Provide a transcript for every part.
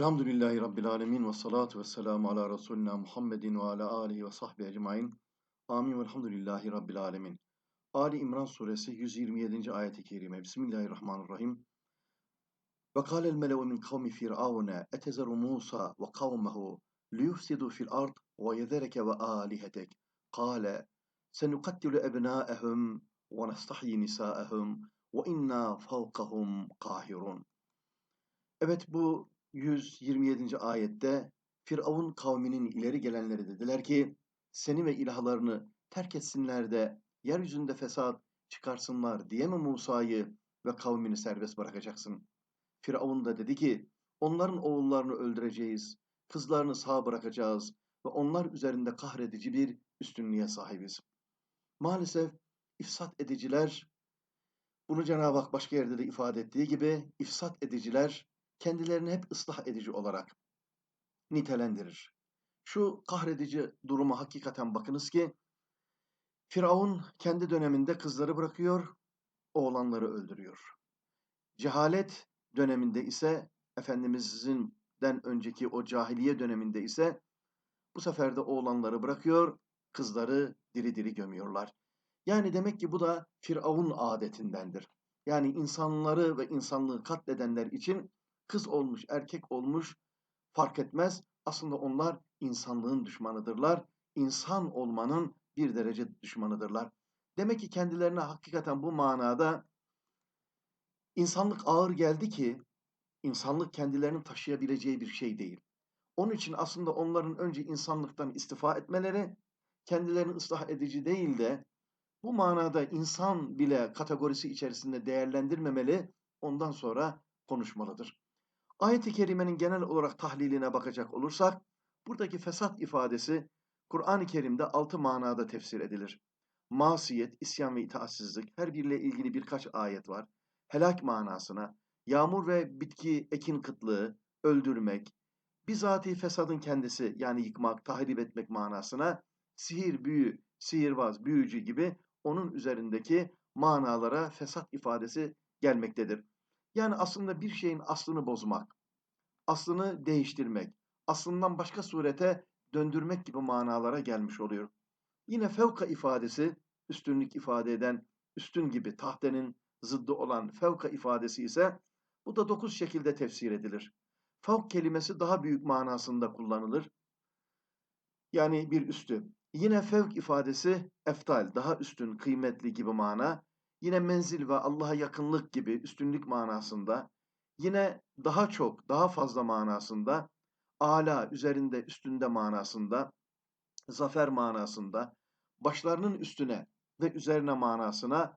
Elhamdülillahi Rabbil Alemin ve salatu ve selamu ala Resulina Muhammedin ve ala alihi ve sahbihi ecmain. Amin ve elhamdülillahi Rabbil Alemin. Ali İmran suresi 127. ayet-i kerime. Bismillahirrahmanirrahim. Ve kâlel mele'u min kavmi firavune etezeru Musa ve kavmehu liyufsidu fil ard ve yezereke ve alihetek. Kâle senukattilu ebnâehum ve nestahyi nisâehum ve inna fevkahum kahirun. Evet bu 127. ayette Firavun kavminin ileri gelenleri dediler ki seni ve ilahlarını terk etsinler de yeryüzünde fesat çıkarsınlar diye mi Musa'yı ve kavmini serbest bırakacaksın? Firavun da dedi ki onların oğullarını öldüreceğiz, kızlarını sağ bırakacağız ve onlar üzerinde kahredici bir üstünlüğe sahibiz. Maalesef ifsat ediciler, bunu Cenab-ı Hak başka yerde de ifade ettiği gibi ifsat ediciler kendilerini hep ıslah edici olarak nitelendirir. Şu kahredici duruma hakikaten bakınız ki Firavun kendi döneminde kızları bırakıyor, oğlanları öldürüyor. Cehalet döneminde ise Efendimiz'inden önceki o cahiliye döneminde ise bu sefer de oğlanları bırakıyor, kızları diri diri gömüyorlar. Yani demek ki bu da Firavun adetindendir. Yani insanları ve insanlığı katledenler için kız olmuş, erkek olmuş fark etmez. Aslında onlar insanlığın düşmanıdırlar. İnsan olmanın bir derece düşmanıdırlar. Demek ki kendilerine hakikaten bu manada insanlık ağır geldi ki insanlık kendilerinin taşıyabileceği bir şey değil. Onun için aslında onların önce insanlıktan istifa etmeleri, kendilerini ıslah edici değil de bu manada insan bile kategorisi içerisinde değerlendirmemeli, ondan sonra konuşmalıdır. Ayet-i Kerime'nin genel olarak tahliline bakacak olursak, buradaki fesat ifadesi Kur'an-ı Kerim'de altı manada tefsir edilir. Masiyet, isyan ve itaatsizlik, her biriyle ilgili birkaç ayet var. Helak manasına, yağmur ve bitki ekin kıtlığı, öldürmek, bizatihi fesadın kendisi yani yıkmak, tahrip etmek manasına, sihir, büyü, sihirbaz, büyücü gibi onun üzerindeki manalara fesat ifadesi gelmektedir. Yani aslında bir şeyin aslını bozmak, aslını değiştirmek, aslından başka surete döndürmek gibi manalara gelmiş oluyor. Yine fevka ifadesi, üstünlük ifade eden, üstün gibi tahtenin zıddı olan fevka ifadesi ise bu da dokuz şekilde tefsir edilir. Fevk kelimesi daha büyük manasında kullanılır. Yani bir üstü. Yine fevk ifadesi eftal, daha üstün, kıymetli gibi mana. Yine menzil ve Allah'a yakınlık gibi üstünlük manasında, yine daha çok, daha fazla manasında, ala, üzerinde, üstünde manasında, zafer manasında, başlarının üstüne ve üzerine manasına,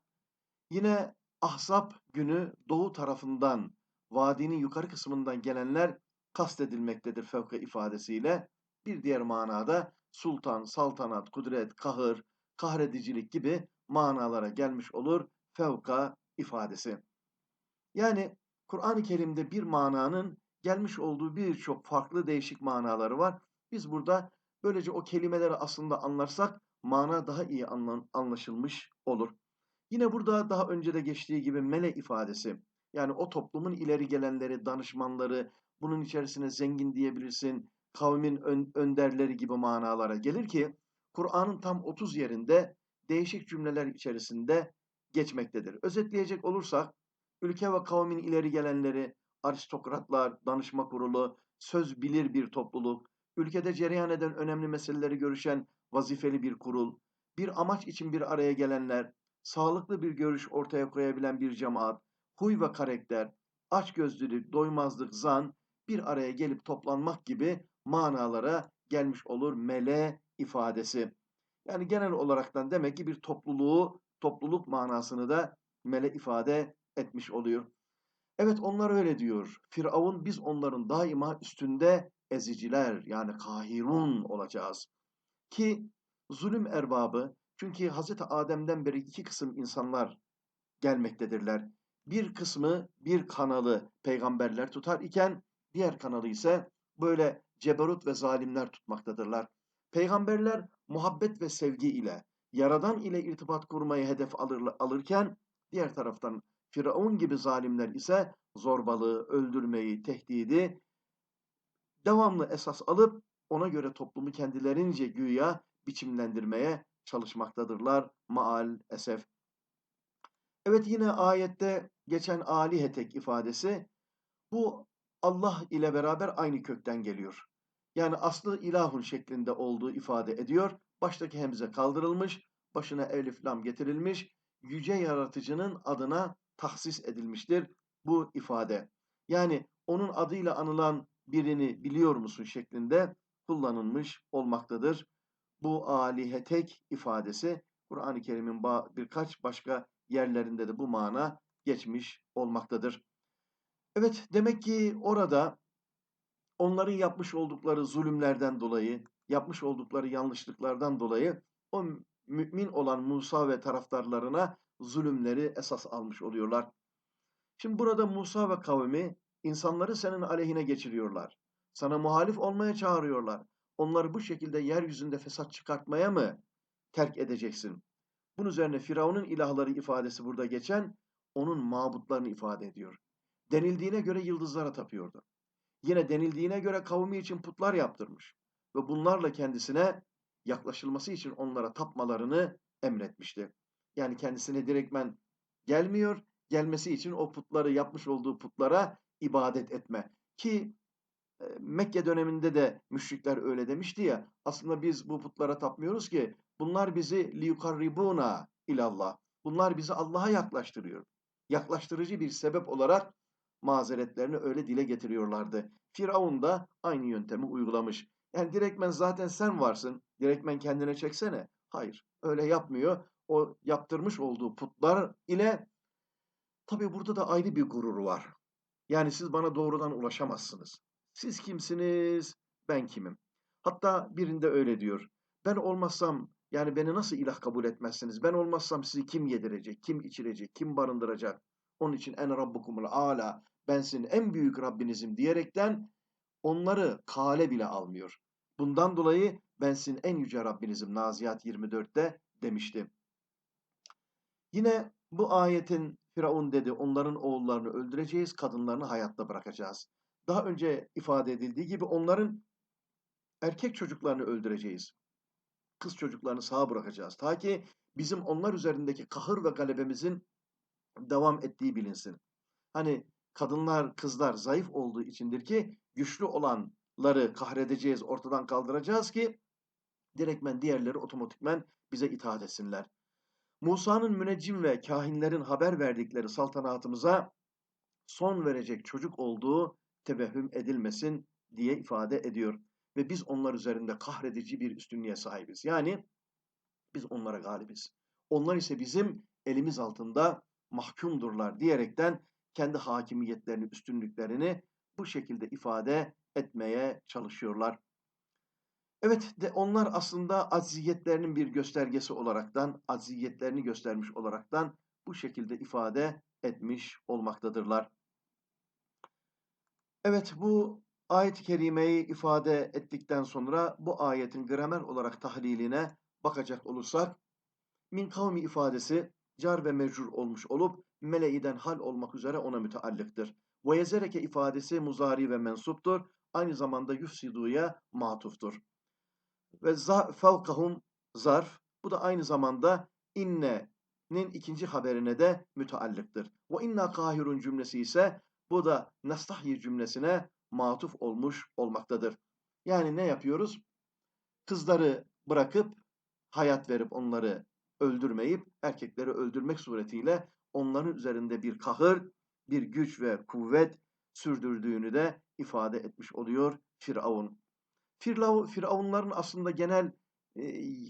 yine Ahzab günü doğu tarafından, vadinin yukarı kısmından gelenler kastedilmektedir fevka ifadesiyle. Bir diğer manada sultan, saltanat, kudret, kahır, kahredicilik gibi manalara gelmiş olur fevka ifadesi. Yani Kur'an-ı Kerim'de bir mananın gelmiş olduğu birçok farklı değişik manaları var. Biz burada böylece o kelimeleri aslında anlarsak mana daha iyi anlaşılmış olur. Yine burada daha önce de geçtiği gibi mele ifadesi. Yani o toplumun ileri gelenleri, danışmanları, bunun içerisine zengin diyebilirsin, kavmin ön, önderleri gibi manalara gelir ki Kur'an'ın tam 30 yerinde değişik cümleler içerisinde geçmektedir. Özetleyecek olursak ülke ve kavmin ileri gelenleri, aristokratlar, danışma kurulu, söz bilir bir topluluk, ülkede cereyan eden önemli meseleleri görüşen vazifeli bir kurul, bir amaç için bir araya gelenler, sağlıklı bir görüş ortaya koyabilen bir cemaat, huy ve karakter, açgözlülük, doymazlık, zan bir araya gelip toplanmak gibi manalara gelmiş olur mele ifadesi. Yani genel olaraktan demek ki bir topluluğu, topluluk manasını da mele ifade etmiş oluyor. Evet onlar öyle diyor. Firavun biz onların daima üstünde eziciler yani kahirun olacağız. Ki zulüm erbabı çünkü Hz. Adem'den beri iki kısım insanlar gelmektedirler. Bir kısmı bir kanalı peygamberler tutar iken diğer kanalı ise böyle ceberut ve zalimler tutmaktadırlar. Peygamberler muhabbet ve sevgi ile, yaradan ile irtibat kurmayı hedef alır, alırken diğer taraftan Firavun gibi zalimler ise zorbalığı, öldürmeyi, tehdidi devamlı esas alıp ona göre toplumu kendilerince güya biçimlendirmeye çalışmaktadırlar maal esef. Evet yine ayette geçen alihetek ifadesi bu Allah ile beraber aynı kökten geliyor. Yani aslı ilahun şeklinde olduğu ifade ediyor. Baştaki hemze kaldırılmış, başına elif lam getirilmiş, yüce yaratıcının adına tahsis edilmiştir bu ifade. Yani onun adıyla anılan birini biliyor musun şeklinde kullanılmış olmaktadır. Bu alihetek ifadesi Kur'an-ı Kerim'in birkaç başka yerlerinde de bu mana geçmiş olmaktadır. Evet demek ki orada onların yapmış oldukları zulümlerden dolayı, yapmış oldukları yanlışlıklardan dolayı o mümin olan Musa ve taraftarlarına zulümleri esas almış oluyorlar. Şimdi burada Musa ve kavmi insanları senin aleyhine geçiriyorlar. Sana muhalif olmaya çağırıyorlar. Onları bu şekilde yeryüzünde fesat çıkartmaya mı terk edeceksin? Bunun üzerine Firavun'un ilahları ifadesi burada geçen onun mabutlarını ifade ediyor. Denildiğine göre yıldızlara tapıyordu. Yine denildiğine göre kavmi için putlar yaptırmış ve bunlarla kendisine yaklaşılması için onlara tapmalarını emretmişti. Yani kendisine direktmen gelmiyor, gelmesi için o putları yapmış olduğu putlara ibadet etme. Ki e, Mekke döneminde de müşrikler öyle demişti ya, aslında biz bu putlara tapmıyoruz ki bunlar bizi liyukarribuna ilallah. Bunlar bizi Allah'a yaklaştırıyor. Yaklaştırıcı bir sebep olarak mazeretlerini öyle dile getiriyorlardı. Firavun da aynı yöntemi uygulamış. Yani direktmen zaten sen varsın, direktmen kendine çeksene. Hayır, öyle yapmıyor. O yaptırmış olduğu putlar ile tabi burada da ayrı bir gururu var. Yani siz bana doğrudan ulaşamazsınız. Siz kimsiniz, ben kimim? Hatta birinde öyle diyor. Ben olmazsam yani beni nasıl ilah kabul etmezsiniz? Ben olmazsam sizi kim yedirecek, kim içirecek, kim barındıracak? Onun için en rabbukumul ala ben sizin en büyük Rabbinizim diyerekten onları kale bile almıyor. Bundan dolayı ben sizin en yüce Rabbinizim Naziyat 24'te demişti. Yine bu ayetin Firavun dedi onların oğullarını öldüreceğiz, kadınlarını hayatta bırakacağız. Daha önce ifade edildiği gibi onların erkek çocuklarını öldüreceğiz. Kız çocuklarını sağ bırakacağız. Ta ki bizim onlar üzerindeki kahır ve galebemizin devam ettiği bilinsin. Hani kadınlar, kızlar zayıf olduğu içindir ki güçlü olanları kahredeceğiz, ortadan kaldıracağız ki direktmen diğerleri otomatikmen bize itaat etsinler. Musa'nın müneccim ve kahinlerin haber verdikleri saltanatımıza son verecek çocuk olduğu tevehhüm edilmesin diye ifade ediyor. Ve biz onlar üzerinde kahredici bir üstünlüğe sahibiz. Yani biz onlara galibiz. Onlar ise bizim elimiz altında mahkumdurlar diyerekten kendi hakimiyetlerini, üstünlüklerini bu şekilde ifade etmeye çalışıyorlar. Evet, de onlar aslında acziyetlerinin bir göstergesi olaraktan, acziyetlerini göstermiş olaraktan bu şekilde ifade etmiş olmaktadırlar. Evet, bu ayet-i kerimeyi ifade ettikten sonra bu ayetin gramer olarak tahliline bakacak olursak, min kavmi ifadesi car ve mecrur olmuş olup mele'iden hal olmak üzere ona müteallıktır. Ve yezereke ifadesi muzari ve mensuptur. Aynı zamanda yufsiduya matuftur. Ve fevkahum zarf. Bu da aynı zamanda inne'nin ikinci haberine de müteallıktır. Ve inna kahirun cümlesi ise bu da nastahyi cümlesine matuf olmuş olmaktadır. Yani ne yapıyoruz? Kızları bırakıp hayat verip onları öldürmeyip erkekleri öldürmek suretiyle onların üzerinde bir kahır, bir güç ve kuvvet sürdürdüğünü de ifade etmiş oluyor Firavun. Firavun Firavunların aslında genel e,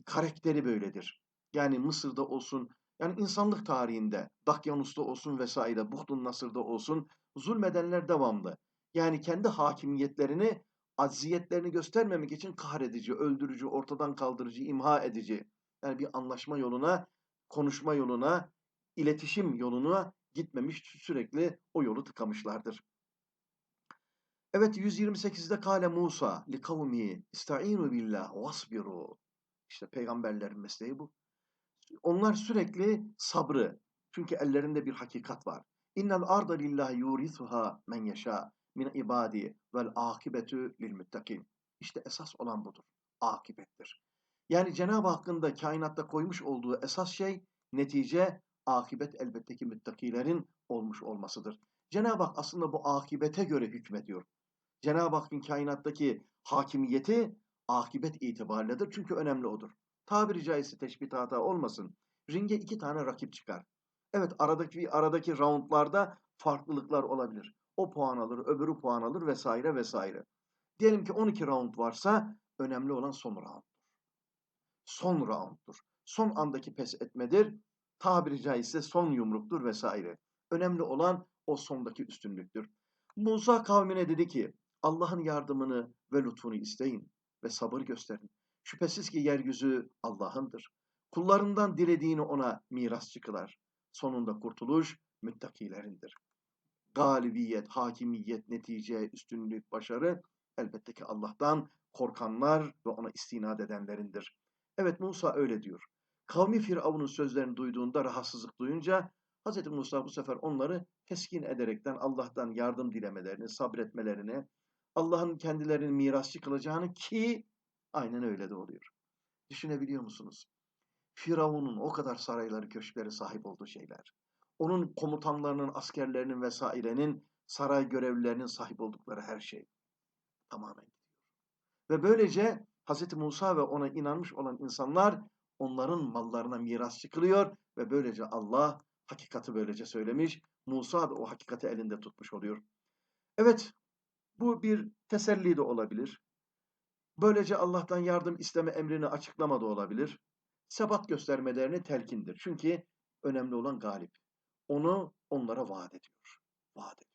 karakteri böyledir. Yani Mısır'da olsun, yani insanlık tarihinde, Dakyanus'ta olsun vesaire, Buhtun Nasır'da olsun zulmedenler devamlı. Yani kendi hakimiyetlerini, acziyetlerini göstermemek için kahredici, öldürücü, ortadan kaldırıcı, imha edici. Yani bir anlaşma yoluna, konuşma yoluna, iletişim yoluna gitmemiş, sürekli o yolu tıkamışlardır. Evet 128'de kale Musa li kavmi ista'inu billah vasbiru. İşte peygamberlerin mesleği bu. Onlar sürekli sabrı. Çünkü ellerinde bir hakikat var. İnnel arda lillahi yurithuha men yasha. min ibadi vel akibetü lil muttakin. İşte esas olan budur. Akibettir. Yani Cenab-ı Hakk'ın da kainatta koymuş olduğu esas şey netice akibet elbette ki müttakilerin olmuş olmasıdır. Cenab-ı Hak aslında bu akibete göre hükmediyor. Cenab-ı Hakk'ın kainattaki hakimiyeti akibet itibarıyledir. Çünkü önemli odur. Tabiri caizse teşbih hata olmasın. Ringe iki tane rakip çıkar. Evet aradaki aradaki roundlarda farklılıklar olabilir. O puan alır, öbürü puan alır vesaire vesaire. Diyelim ki 12 round varsa önemli olan son round. Son rounddur. Son andaki pes etmedir. Tabiri caizse son yumruktur vesaire. Önemli olan o sondaki üstünlüktür. Musa kavmine dedi ki Allah'ın yardımını ve lütfunu isteyin ve sabır gösterin. Şüphesiz ki yeryüzü Allah'ındır. Kullarından dilediğini ona mirasçı kılar. Sonunda kurtuluş müttakilerindir. Galibiyet, hakimiyet, netice, üstünlük, başarı elbette ki Allah'tan korkanlar ve ona istinad edenlerindir. Evet Musa öyle diyor. Kavmi Firavun'un sözlerini duyduğunda rahatsızlık duyunca Hz. Musa bu sefer onları teskin ederekten Allah'tan yardım dilemelerini, sabretmelerini, Allah'ın kendilerini mirasçı kılacağını ki aynen öyle de oluyor. Düşünebiliyor musunuz? Firavun'un o kadar sarayları, köşkleri sahip olduğu şeyler. Onun komutanlarının, askerlerinin vesairenin, saray görevlilerinin sahip oldukları her şey tamamen gidiyor. Ve böylece Hz. Musa ve ona inanmış olan insanlar onların mallarına miras çıkılıyor ve böylece Allah hakikati böylece söylemiş. Musa da o hakikati elinde tutmuş oluyor. Evet, bu bir teselli de olabilir. Böylece Allah'tan yardım isteme emrini açıklama da olabilir. Sebat göstermelerini telkindir. Çünkü önemli olan galip. Onu onlara vaat ediyor. Vaat ediyor.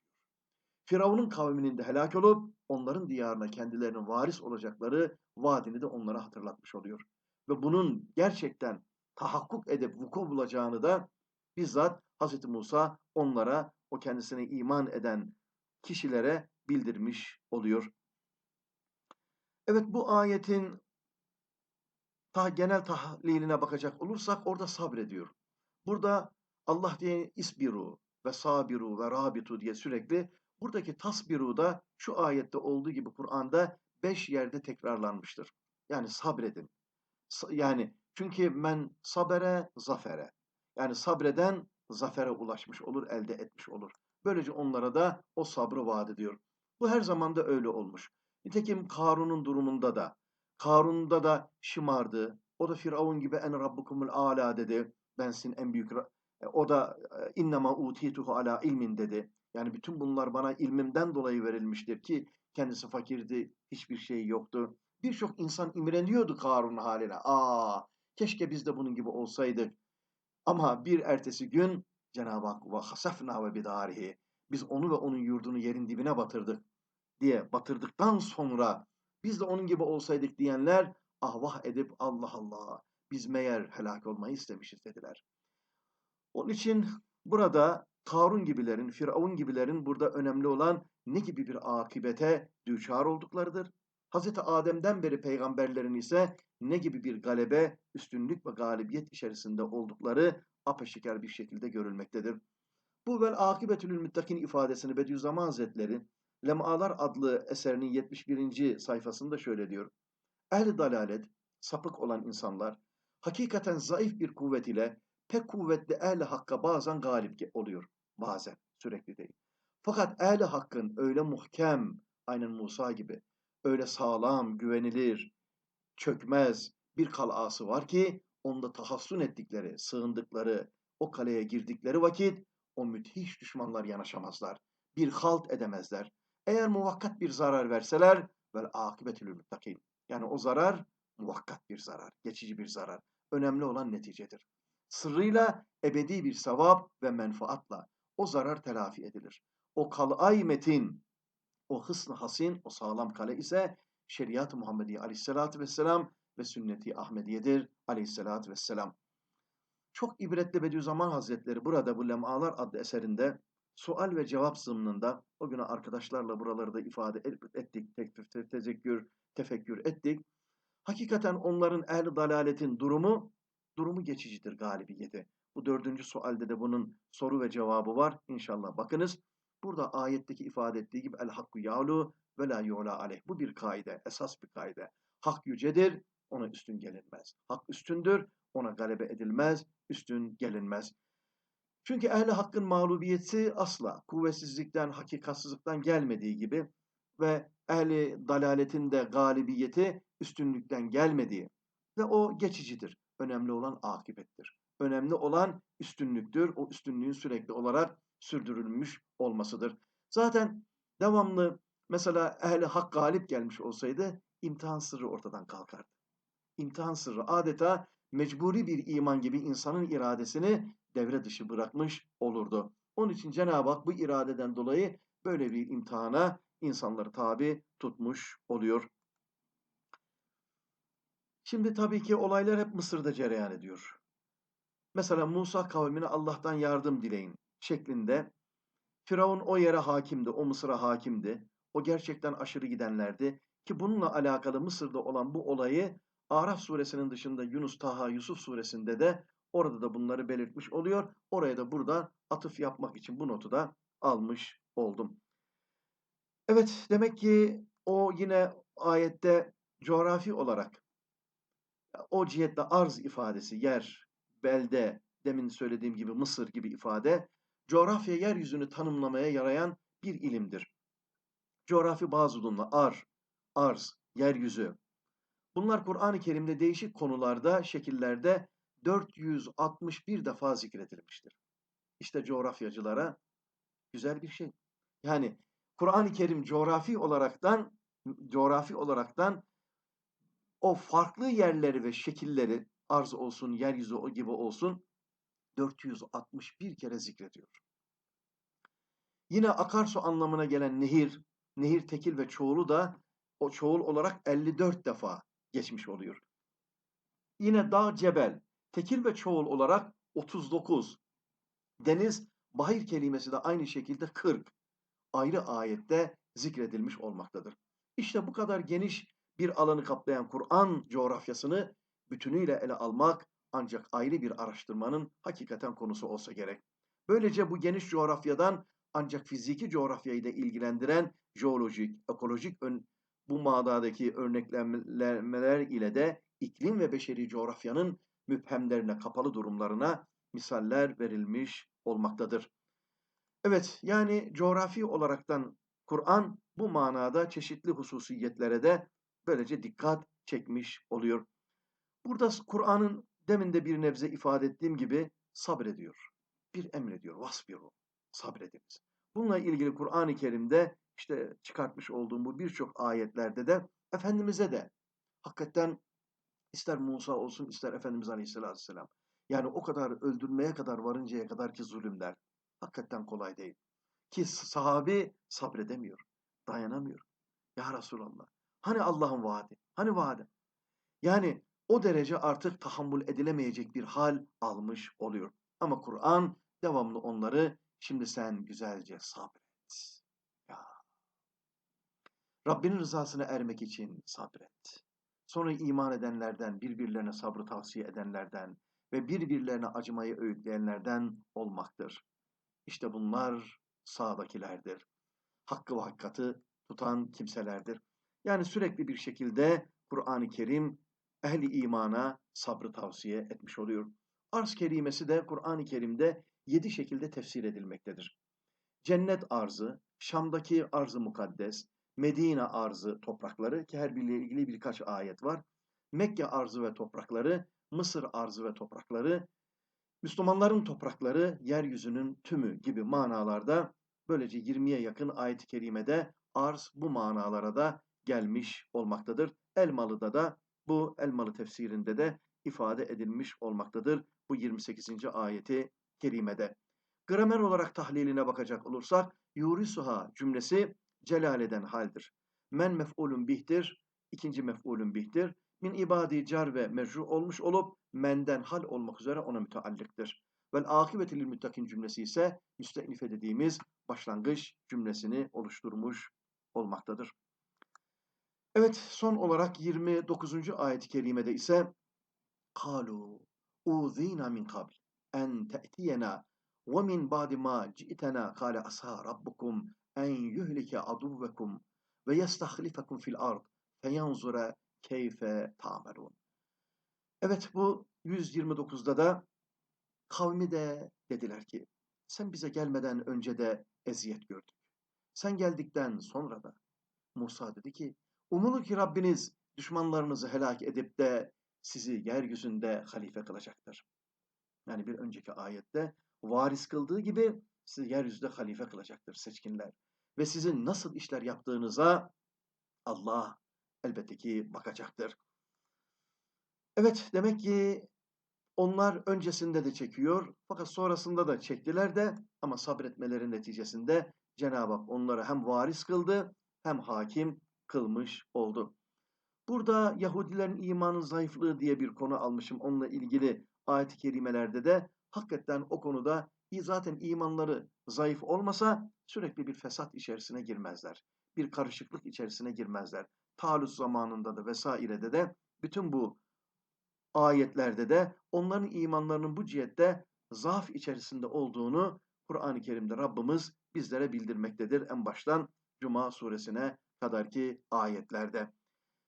Firavun'un kavminin de helak olup onların diyarına kendilerinin varis olacakları vaadini de onlara hatırlatmış oluyor. Ve bunun gerçekten tahakkuk edip vuku bulacağını da bizzat Hz. Musa onlara, o kendisine iman eden kişilere bildirmiş oluyor. Evet bu ayetin ta genel tahliline bakacak olursak orada sabrediyor. Burada Allah diye isbiru ve sabiru ve rabitu diye sürekli buradaki tasbiru da şu ayette olduğu gibi Kur'an'da beş yerde tekrarlanmıştır. Yani sabredin. Yani çünkü men sabere zafere. Yani sabreden zafere ulaşmış olur, elde etmiş olur. Böylece onlara da o sabrı vaat ediyor. Bu her zaman da öyle olmuş. Nitekim Karun'un durumunda da, Karun'da da şımardı. O da Firavun gibi en rabbukumul ala dedi. Ben sizin en büyük e, o da e, innema utituhu ala ilmin dedi. Yani bütün bunlar bana ilmimden dolayı verilmiştir ki kendisi fakirdi, hiçbir şey yoktu. Birçok insan imreniyordu Karun haline. Aa, keşke biz de bunun gibi olsaydık. Ama bir ertesi gün Cenab-ı Hak ve hasafna ve bidarihi biz onu ve onun yurdunu yerin dibine batırdık diye batırdıktan sonra biz de onun gibi olsaydık diyenler ahvah edip Allah Allah biz meğer helak olmayı istemişiz dediler. Onun için burada Karun gibilerin, Firavun gibilerin burada önemli olan ne gibi bir akibete düçar olduklarıdır. Hz. Adem'den beri peygamberlerin ise ne gibi bir galebe, üstünlük ve galibiyet içerisinde oldukları apaşikar bir şekilde görülmektedir. Bu vel akibetülül müttakin ifadesini Bediüzzaman Hazretleri Lemalar adlı eserinin 71. sayfasında şöyle diyor. Ehl-i dalalet, sapık olan insanlar, hakikaten zayıf bir kuvvet ile pek kuvvetli ehl-i hakka bazen galip oluyor. Bazen, sürekli değil. Fakat ehl-i hakkın öyle muhkem, aynen Musa gibi, öyle sağlam, güvenilir, çökmez bir kalası var ki, onda tahassun ettikleri, sığındıkları, o kaleye girdikleri vakit o müthiş düşmanlar yanaşamazlar. Bir halt edemezler. Eğer muvakkat bir zarar verseler vel akibetül muttakin. Yani o zarar muvakkat bir zarar, geçici bir zarar. Önemli olan neticedir. Sırrıyla ebedi bir sevap ve menfaatla o zarar telafi edilir. O kalay metin, o hısn hasin, o sağlam kale ise şeriat-ı Muhammediye aleyhissalatü vesselam ve sünneti Ahmediye'dir aleyhissalatü vesselam. Çok ibretli Bediüzzaman Hazretleri burada bu Lemalar adlı eserinde sual ve cevap zımnında o güne arkadaşlarla buraları da ifade ettik, tekfir, tezekkür, tefekkür ettik. Hakikaten onların ehl dalaletin durumu, durumu geçicidir galibiyeti. Bu dördüncü sualde de bunun soru ve cevabı var. İnşallah bakınız. Burada ayetteki ifade ettiği gibi el hakku ya'lu ve la yu'la aleyh. Bu bir kaide, esas bir kaide. Hak yücedir, ona üstün gelinmez. Hak üstündür, ona galebe edilmez, üstün gelinmez. Çünkü ehli hakkın mağlubiyeti asla kuvvetsizlikten, hakikatsızlıktan gelmediği gibi ve ehli dalaletin de galibiyeti üstünlükten gelmediği ve o geçicidir. Önemli olan akıbettir. Önemli olan üstünlüktür. O üstünlüğün sürekli olarak sürdürülmüş olmasıdır. Zaten devamlı mesela ehli hak galip gelmiş olsaydı imtihan sırrı ortadan kalkardı. İmtihan sırrı adeta mecburi bir iman gibi insanın iradesini devre dışı bırakmış olurdu. Onun için Cenab-ı Hak bu iradeden dolayı böyle bir imtihana insanları tabi tutmuş oluyor. Şimdi tabii ki olaylar hep Mısır'da cereyan ediyor. Mesela Musa kavmine Allah'tan yardım dileyin şeklinde Firavun o yere hakimdi, o Mısır'a hakimdi. O gerçekten aşırı gidenlerdi. Ki bununla alakalı Mısır'da olan bu olayı Araf suresinin dışında Yunus, Taha, Yusuf suresinde de orada da bunları belirtmiş oluyor. Oraya da burada atıf yapmak için bu notu da almış oldum. Evet, demek ki o yine ayette coğrafi olarak o cihetle arz ifadesi, yer, belde, demin söylediğim gibi Mısır gibi ifade, coğrafya yeryüzünü tanımlamaya yarayan bir ilimdir. Coğrafi bazı durumla ar, arz, yeryüzü. Bunlar Kur'an-ı Kerim'de değişik konularda, şekillerde 461 defa zikredilmiştir. İşte coğrafyacılara güzel bir şey. Yani Kur'an-ı Kerim coğrafi olaraktan coğrafi olaraktan o farklı yerleri ve şekilleri arz olsun, yeryüzü gibi olsun 461 kere zikrediyor. Yine akarsu anlamına gelen nehir, nehir tekil ve çoğulu da o çoğul olarak 54 defa geçmiş oluyor. Yine dağ, cebel, tekil ve çoğul olarak 39. Deniz, bahir kelimesi de aynı şekilde 40 ayrı ayette zikredilmiş olmaktadır. İşte bu kadar geniş bir alanı kaplayan Kur'an coğrafyasını bütünüyle ele almak ancak ayrı bir araştırmanın hakikaten konusu olsa gerek. Böylece bu geniş coğrafyadan ancak fiziki coğrafyayı da ilgilendiren jeolojik, ekolojik ön, bu mağdadaki örneklemeler ile de iklim ve beşeri coğrafyanın müphemlerine, kapalı durumlarına misaller verilmiş olmaktadır. Evet, yani coğrafi olaraktan Kur'an bu manada çeşitli hususiyetlere de böylece dikkat çekmiş oluyor. Burada Kur'an'ın demin de bir nebze ifade ettiğim gibi sabrediyor. Bir emrediyor, vasbiru, sabrediniz. Bununla ilgili Kur'an-ı Kerim'de işte çıkartmış olduğum bu birçok ayetlerde de Efendimiz'e de hakikaten ister Musa olsun ister Efendimiz Aleyhisselatü Vesselam yani o kadar öldürmeye kadar varıncaya kadar ki zulümler hakikaten kolay değil. Ki sahabi sabredemiyor, dayanamıyor. Ya Resulallah, hani Allah'ın vaadi, hani vaadi? Yani o derece artık tahammül edilemeyecek bir hal almış oluyor. Ama Kur'an devamlı onları şimdi sen güzelce sabret. Ya. Rabbinin rızasına ermek için sabret. Sonra iman edenlerden, birbirlerine sabrı tavsiye edenlerden ve birbirlerine acımayı öğütleyenlerden olmaktır. İşte bunlar sağdakilerdir. Hakkı ve hakikati tutan kimselerdir. Yani sürekli bir şekilde Kur'an-ı Kerim ehli imana sabrı tavsiye etmiş oluyor. Arz kelimesi de Kur'an-ı Kerim'de yedi şekilde tefsir edilmektedir. Cennet arzı, Şam'daki arzı mukaddes, Medine arzı toprakları ki her biriyle ilgili birkaç ayet var. Mekke arzı ve toprakları, Mısır arzı ve toprakları, Müslümanların toprakları, yeryüzünün tümü gibi manalarda böylece 20'ye yakın ayet-i kerimede arz bu manalara da gelmiş olmaktadır. Elmalı'da da bu Elmalı tefsirinde de ifade edilmiş olmaktadır bu 28. ayeti kerimede. Gramer olarak tahliline bakacak olursak yurisuha cümlesi celaleden haldir. Men mef'ulun bihtir, ikinci mef'ulun bihtir. Min ibadi car ve mecru olmuş olup menden hal olmak üzere ona müteallıktır. Vel akıbetilil müttakin cümlesi ise müstenife dediğimiz başlangıç cümlesini oluşturmuş olmaktadır. Evet son olarak 29. ayet-i kerimede ise kalu uzina min kabl en te'tiyena ve min ba'di ma ci'tena kâle asâ rabbukum en yuhlike aduvvekum ve yestahlifakum fil ard feyanzura keyfe ta'melun. Evet bu 129'da da kavmi de dediler ki sen bize gelmeden önce de eziyet gördük. Sen geldikten sonra da Musa dedi ki umulur ki Rabbiniz düşmanlarınızı helak edip de sizi yeryüzünde halife kılacaktır. Yani bir önceki ayette varis kıldığı gibi sizi yeryüzünde halife kılacaktır seçkinler. Ve sizin nasıl işler yaptığınıza Allah elbette ki bakacaktır. Evet demek ki onlar öncesinde de çekiyor fakat sonrasında da çektiler de ama sabretmelerin neticesinde Cenab-ı Hak onları hem varis kıldı hem hakim kılmış oldu. Burada Yahudilerin imanın zayıflığı diye bir konu almışım. Onunla ilgili ayet-i kerimelerde de hakikaten o konuda zaten imanları zayıf olmasa sürekli bir fesat içerisine girmezler. Bir karışıklık içerisine girmezler. Talus zamanında da vesairede de bütün bu ayetlerde de onların imanlarının bu cihette zaaf içerisinde olduğunu Kur'an-ı Kerim'de Rabbimiz bizlere bildirmektedir. En baştan Cuma suresine kadarki ayetlerde.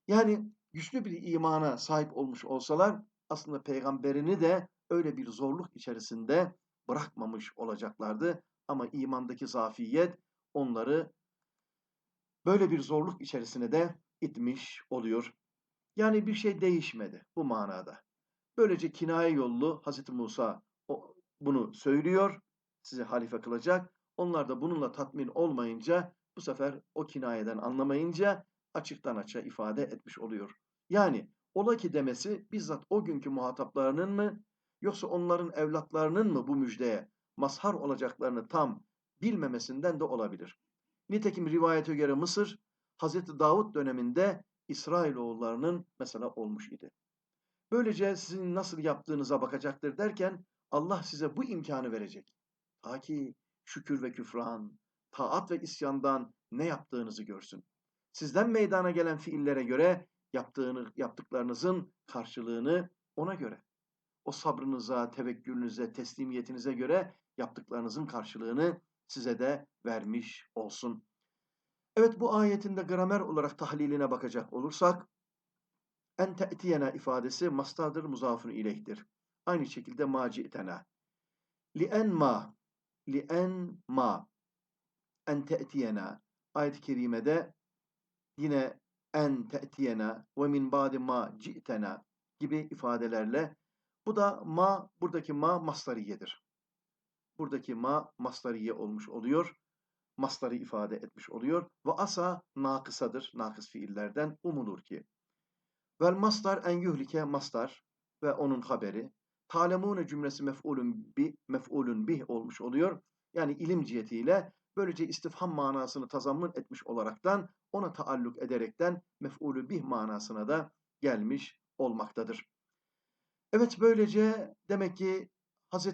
Yani güçlü bir imana sahip olmuş olsalar aslında peygamberini de öyle bir zorluk içerisinde bırakmamış olacaklardı. Ama imandaki zafiyet onları böyle bir zorluk içerisine de itmiş oluyor. Yani bir şey değişmedi bu manada. Böylece kinaye yollu Hz. Musa bunu söylüyor, sizi halife kılacak. Onlar da bununla tatmin olmayınca bu sefer o kinayeden anlamayınca açıktan açığa ifade etmiş oluyor. Yani ola ki demesi bizzat o günkü muhataplarının mı yoksa onların evlatlarının mı bu müjdeye mazhar olacaklarını tam bilmemesinden de olabilir. Nitekim rivayete göre Mısır Hazreti Davut döneminde İsrailoğullarının mesela olmuş idi. Böylece sizin nasıl yaptığınıza bakacaktır derken Allah size bu imkanı verecek. Ta ki şükür ve küfran, taat ve isyandan ne yaptığınızı görsün. Sizden meydana gelen fiillere göre yaptığını, yaptıklarınızın karşılığını ona göre. O sabrınıza, tevekkülünüze, teslimiyetinize göre yaptıklarınızın karşılığını size de vermiş olsun. Evet bu ayetin de gramer olarak tahliline bakacak olursak en te'tiyena ifadesi mastadır muzafun ileyhtir. Aynı şekilde maci'tena. Li en ma li en ma en te'tiyena ayet-i kerimede yine en te'tiyena ve min ba'di ma ci'tena gibi ifadelerle bu da ma buradaki ma masdariyedir. Buradaki ma masdariye olmuş oluyor. Mastarı ifade etmiş oluyor. Ve asa nakısadır. Nakıs fiillerden umulur ki. Vel mastar en yuhlike mastar ve onun haberi. Talemune cümlesi mef'ulun bi mef'ulun bih olmuş oluyor. Yani ilim cihetiyle böylece istifham manasını tazammun etmiş olaraktan ona taalluk ederekten mef'ulü bih manasına da gelmiş olmaktadır. Evet böylece demek ki Hz.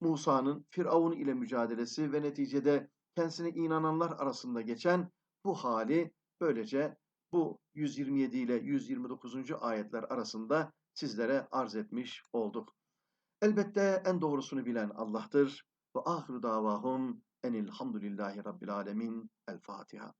Musa'nın Firavun ile mücadelesi ve neticede kendisine inananlar arasında geçen bu hali böylece bu 127 ile 129. ayetler arasında sizlere arz etmiş olduk. Elbette en doğrusunu bilen Allah'tır. Ve ahiru davahum enilhamdülillahi rabbil alemin. El Fatiha.